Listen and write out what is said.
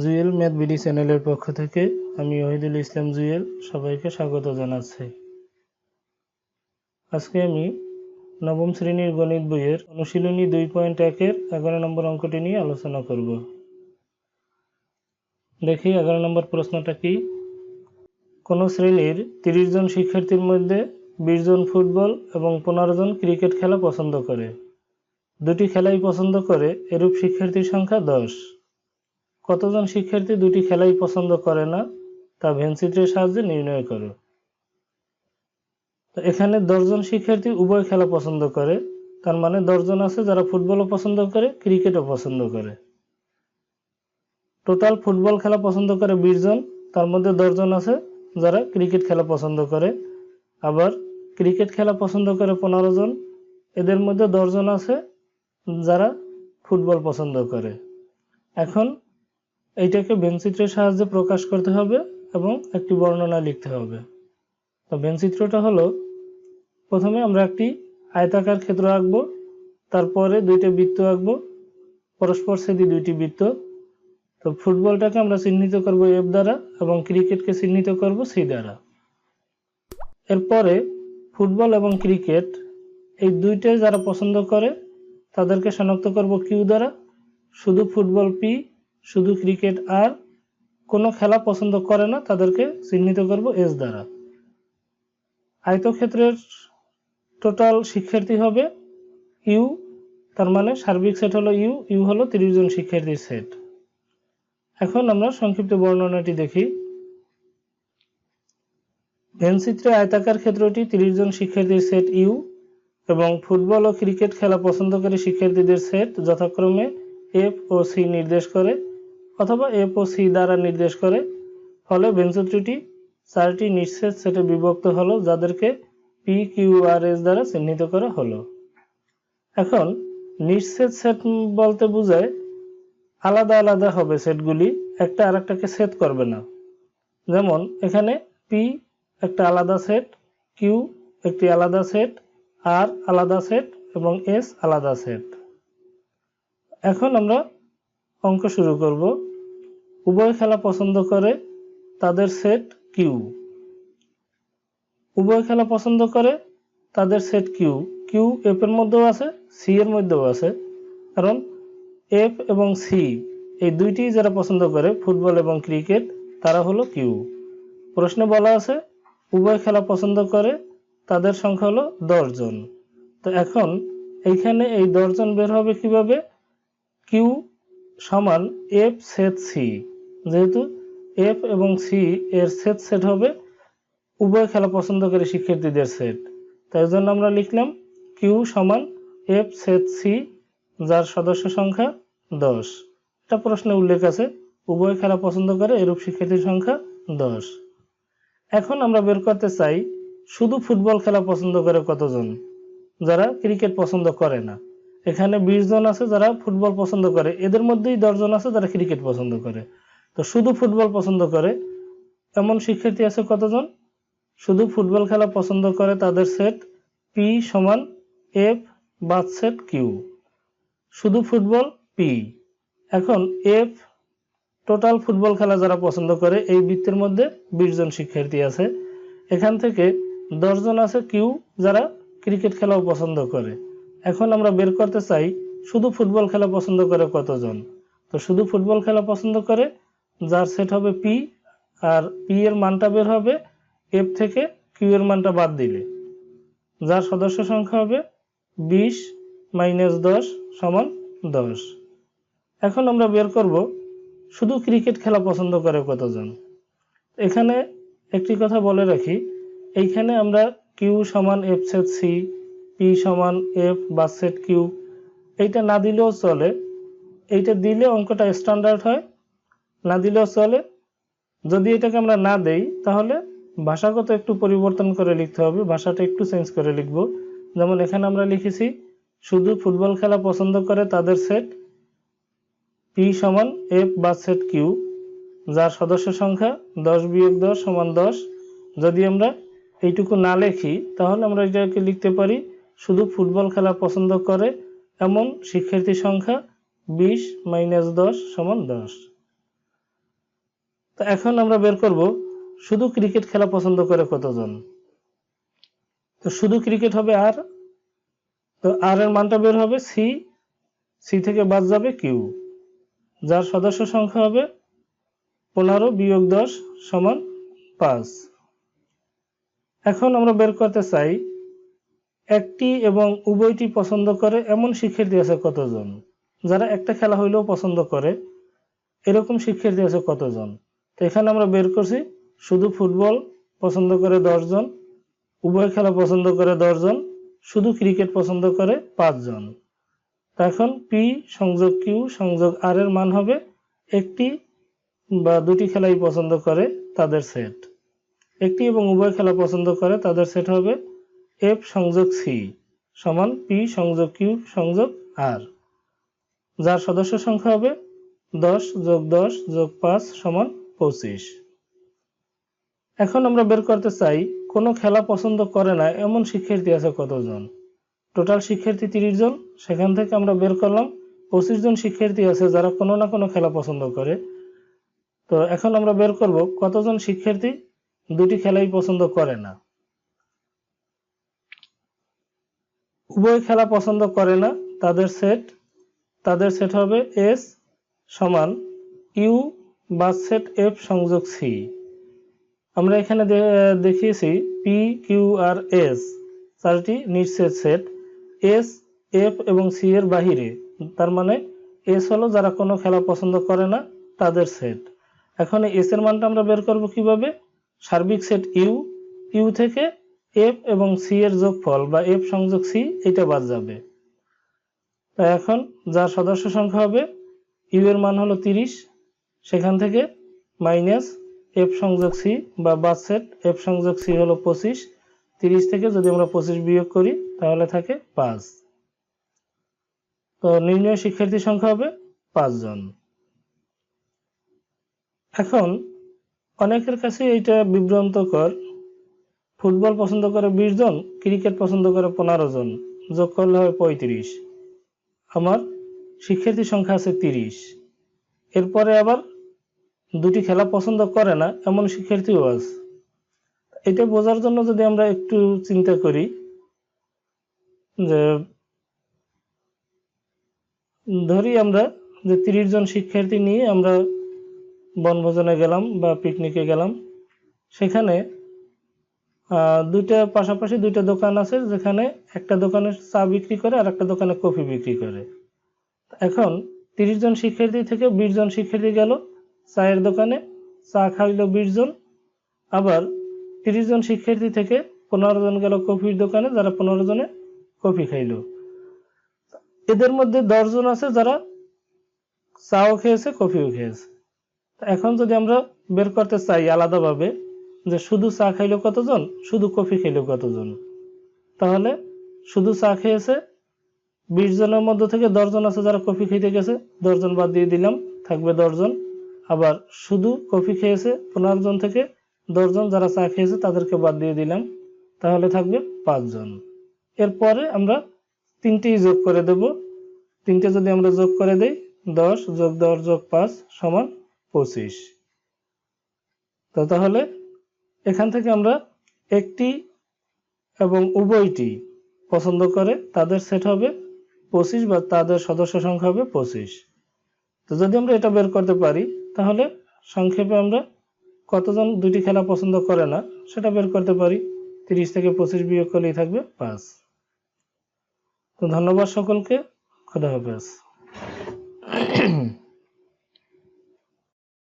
Jewel math BD চ্যানেলের পক্ষ থেকে আমি ওহিদুল ইসলাম জুয়েল সবাইকে স্বাগত জানাচ্ছি। আজকে আমি নবম শ্রেণির গণিত বইয়ের অনুশীলনী দুই পয়েন্ট একের এগারো নম্বর অঙ্কটি নিয়ে আলোচনা করব। দেখি এগারো নম্বর প্রশ্নটা কি? কোনো শ্রেণির তিরিশ জন শিক্ষার্থীর মধ্যে বিশ জন ফুটবল এবং পনেরো জন ক্রিকেট খেলা পছন্দ করে। দুটি খেলাই পছন্দ করে, এরূপ শিক্ষার্থীর সংখ্যা দশ। কতজন শিক্ষার্থী দুটি খেলাই পছন্দ করে না, তা ভেনচিত্রের সাহায্যে নির্ণয় করো। তো এখানে দশজন শিক্ষার্থী উভয় খেলা পছন্দ করে, তার মানে দশজন আছে যারা ফুটবলও পছন্দ করে, ক্রিকেটও পছন্দ করে। টোটাল ফুটবল খেলা পছন্দ করে বিশ জন, তার মধ্যে দশজন আছে যারা ক্রিকেট খেলা পছন্দ করে। আবার ক্রিকেট খেলা পছন্দ করে পনেরো জন, এদের মধ্যে দশজন আছে যারা ফুটবল পছন্দ করে। এখন এইটাকে ভেনচিত্রের সাহায্যে প্রকাশ করতে হবে এবং একটি বর্ণনা লিখতে হবে। তো বেনচিত্রটা হলো, প্রথমে আমরা একটি আয়তাকার ক্ষেত্র আঁকব, তারপরে দুইটা বৃত্ত আঁকব, পরস্পর ছেদি দুইটি বৃত্ত। তো ফুটবলটাকে আমরা চিহ্নিত করব এফ দ্বারা এবং ক্রিকেটকে চিহ্নিত করব সি দ্বারা। এরপরে ফুটবল এবং ক্রিকেট, এই দুইটাই যারা পছন্দ করে, তাদেরকে শনাক্ত করব কিউ দ্বারা। শুধু ফুটবল পি শুধু ক্রিকেট আর কোনো খেলা পছন্দ করে না, তাদেরকে চিহ্নিত করব এস দ্বারা। আয়তক্ষেত্রের টোটাল শিক্ষার্থী হবে ইউ, তার মানে সার্বিক সেট হলো ইউ ইউ হলো তিরিশ জন শিক্ষার্থীর সেট এখন আমরা সংক্ষিপ্ত বর্ণনাটি দেখি। ভেনচিত্রে আয়তাকার ক্ষেত্রটি তিরিশ জন শিক্ষার্থীর সেট ইউ এবং ফুটবল ও ক্রিকেট খেলা পছন্দকারী শিক্ষার্থীদের সেট যথাক্রমে এফ ও সি নির্দেশ করে। অথবা এফ ও সি দ্বারা নির্দেশ করে। ফলে ভেনচিত্রটি চারটি নিঃশেষ সেটে বিভক্ত হলো, যাদেরকে পি কিউ আর এস দ্বারা চিহ্নিত করা হলো। এখন নিঃশেষ সেট বলতে বোঝায়, আলাদা আলাদা হবে সেটগুলি, একটা আরেকটাকে সেট করবে না। যেমন, এখানে পি একটা আলাদা সেট, কিউ একটি আলাদা সেট, আর আলাদা সেট, এবং এস আলাদা সেট। এখন আমরা অঙ্ক শুরু করব। উভয় খেলা পছন্দ করে তাদের সেট কিউ উভয় খেলা পছন্দ করে তাদের সেট কিউ কিউ এফ এর মধ্যেও আছে সি এর মধ্যেও আছে। কারণ এফ এবং সি এই দুইটি যারা পছন্দ করে, ফুটবল এবং ক্রিকেট, তারা হলো কিউ প্রশ্নে বলা আছে, উভয় খেলা পছন্দ করে তাদের সংখ্যা হলো জন। তো এখন এইখানে এই জন বের হবে কীভাবে? কিউ সমান এফ সেট সি যেহেতু এফ এবং সি এর সেট সেট হবে, উভয় খেলা পছন্দকারী শিক্ষার্থীদের সেট তাই জন্য আমরা লিখলাম কিউ সমান এফ সেট সি যার সদস্য সংখ্যা দশ। এটা প্রশ্নে উল্লেখ আছে, উভয় খেলা পছন্দ করে এরূপ শিক্ষার্থীর সংখ্যা দশ। এখন আমরা বের করতে চাই, শুধু ফুটবল খেলা পছন্দ করে কতজন? যারা ক্রিকেট পছন্দ করে না। এখানে বিশ জন আছে যারা ফুটবল পছন্দ করে। এদের মধ্যেই দশজন আছে যারা ক্রিকেট পছন্দ করে। তো শুধু ফুটবল পছন্দ করে? এমন শিক্ষার্থী আছে কতজন? শুধু ফুটবল খেলা পছন্দ করে তাদের সেট পি সমান এফ বাদ সেট কিউ শুধু ফুটবল পি এখন এফ টোটাল ফুটবল খেলা যারা পছন্দ করে, এই বৃত্তের মধ্যে বিশ জন শিক্ষার্থী আছে। এখান থেকে দশজন আছে কিউ যারা ক্রিকেট খেলাও পছন্দ করে। এখন আমরা বের করতে চাই, শুধু ফুটবল খেলা পছন্দ করে কতজন? তো শুধু ফুটবল খেলা পছন্দ করে যার সেট হবে পি আর পি এর মানটা বের হবে এফ থেকে কিউ এর মানটা বাদ দিলে। যার সদস্য সংখ্যা হবে বিশ মাইনাস দশ সমান দশ। এখন আমরা বের করব শুধু ক্রিকেট খেলা পছন্দ করে কতজন। এখানে একটি কথা বলে রাখি, এইখানে আমরা কিউ সমান এফ সেট সি পি সমান এফ বা সেট কিউ এইটা না দিলেও চলে। এইটা দিলে অঙ্কটা স্ট্যান্ডার্ড হয়। না দিলেও চলে। যদি এটাকে আমরা না দেই, তাহলে ভাষাগত একটু পরিবর্তন করে লিখতে হবে, ভাষাটা একটু চেঞ্জ করে লিখব। যেমন এখানে আমরা লিখেছি, শুধু ফুটবল খেলা পছন্দ করে তাদের সেট পি সমান এফ বা সেট কিউ যার সদস্য সংখ্যা দশ বিয়োগ দশ সমান দশ। যদি আমরা এইটুকু না লিখি, তাহলে আমরা এটাকে লিখতে পারি, শুধু ফুটবল খেলা পছন্দ করে এমন শিক্ষার্থী সংখ্যা বিশ মাইনাস দশ সমান দশ। তো এখন আমরা বের করব শুধু ক্রিকেট খেলা পছন্দ করে কতজন? তো শুধু ক্রিকেট হবে আর? তো আর এর মানটা বের হবে সি সি থেকে বাদ যাবে কিউ। যার সদস্য সংখ্যা হবে পনেরো বিয়োগ দশ সমান পাঁচ। এখন আমরা বের করতে চাই একটি এবং উভয়টি পছন্দ করে এমন শিক্ষার্থী আছে কতজন? যারা একটা খেলা হইলেও পছন্দ করে, এরকম শিক্ষার্থী আছে কতজন? তো এখানে আমরা বের করছি, শুধু ফুটবল পছন্দ করে দশজন, উভয় খেলা পছন্দ করে দশজন, শুধু ক্রিকেট পছন্দ করে পাঁচজন। তো এখন পি সংযোগ কিউ সংযোগ আর এর মান হবে একটি বা দুটি খেলাই পছন্দ করে তাদের সেট একটি এবং উভয় খেলা পছন্দ করে তাদের সেট হবে এফ সংযোগ সি সমান পি সংযোগ কিউ সংযোগ আর যার সদস্য সংখ্যা হবে দশ যোগ দশ যোগ পাঁচ সমান পঁচিশ। এখন আমরা বের করতে চাই, কোনো খেলা পছন্দ করে না, এমন শিক্ষার্থী আছে কতজন? টোটাল শিক্ষার্থী তিরিশ জন, সেখান থেকে আমরা বের করলাম, পঁচিশ জন শিক্ষার্থী আছে যারা কোনো না কোনো খেলা পছন্দ করে। তো এখন আমরা বের করব, কতজন শিক্ষার্থী দুটি খেলাই পছন্দ করে না? উভয় খেলা পছন্দ করে না, তাদের সেট তাদের সেট হবে এস সমান ইউ বা সেট এফ সংযোগ সি। আমরা এখানে দেখিয়েছি পি কিউ আর এস চারটি নিঃসেট সেট। এস এফ এবং সি এর বাহিরে। তার মানে এস হলো যারা কোনো খেলা পছন্দ করে না, তাদের সেট। এখন এস এর মানটা আমরা বের করব কীভাবে? সার্বিক সেট ইউ ইউ থেকে এফ এবং সি এর যোগফল বা এফ সংযোগ সি এটা বাদ যাবে। তা এখন যার সদস্য সংখ্যা হবে ইউ এর মান হলো তিরিশ সেখান থেকে মাইনাস এফ সংযোগ সি বা সেট এফ সংযোগ সি হলো পঁচিশ। তিরিশ থেকে যদি আমরা পঁচিশ বিয়োগ করি, তাহলে থাকে পাঁচ। তো নির্ণয় শিক্ষার্থী সংখ্যা হবে পাঁচজন এখন অনেকের কাছে এইটা বিভ্রান্তকর। ফুটবল পছন্দ করে বিশ জন, ক্রিকেট পছন্দ করে পনেরো জন। যোগ করলে হয় পঁয়ত্রিশ। আমার শিক্ষার্থী সংখ্যা আছে তিরিশ। এরপরে আবার দুটি খেলা পছন্দ করে না, এমন শিক্ষার্থীও আছে। এটা বোঝার জন্য যদি আমরা একটু চিন্তা করি, যে ধরি আমরা যে তিরিশ জন শিক্ষার্থী নিয়ে আমরা বনভোজনে গেলাম বা পিকনিকে গেলাম, সেখানে দুইটা পাশাপাশি দুইটা দোকান আছে যেখানে একটা দোকানে চা বিক্রি করে আর একটা দোকানে কফি বিক্রি করে। এখন তিরিশ জন শিক্ষার্থী থেকে বিশ জন শিক্ষার্থী গেল চায়ের দোকানে চা খাইলো বিশ জন। আবার তিরিশ জন শিক্ষার্থী থেকে পনেরো জন গেল কফির দোকানে, যারা পনেরো জনে কফি খাইলো। এদের মধ্যে দশ জন আছে যারা চাও খেয়েছে, কফিও খেয়েছে। এখন যদি আমরা বের করতে চাই আলাদাভাবে যে শুধু চা খাইলো কতজন, শুধু কফি খাইলো কতজন, তাহলে শুধু চা খেয়েছে বিশ জনের মধ্যে থেকে দশজন আছে যারা কফি খেতে গেছে দশজন বাদ দিয়ে দিলাম, থাকবে দশজন আবার শুধু কফি খেয়েছে পনেরো জন থেকে দশজন যারা চা খেয়েছে তাদেরকে বাদ দিয়ে দিলাম। তাহলে থাকবে পাঁচজন এরপরে আমরা তিনটেই যোগ করে দেব। তিনটে যদি আমরা যোগ করে দেই, দশ যোগ দশ যোগ পাঁচ সমান পঁচিশ। তো তাহলে এখান থেকে আমরা একটি এবং উভয়টি পছন্দ করে তাদের সেট হবে পঁচিশ বা তাদের সদস্য সংখ্যা হবে পঁচিশ। তো যদি আমরা এটা বের করতে পারি তাহলে সংক্ষেপে আমরা কতজন দুটি খেলা পছন্দ করে না, সেটা বের করতে পারি। তিরিশ থেকে পঁচিশ বিয়োগ করলেই থাকবে পাঁচ। তো ধন্যবাদ সকলকে। খোদা হাফেজ।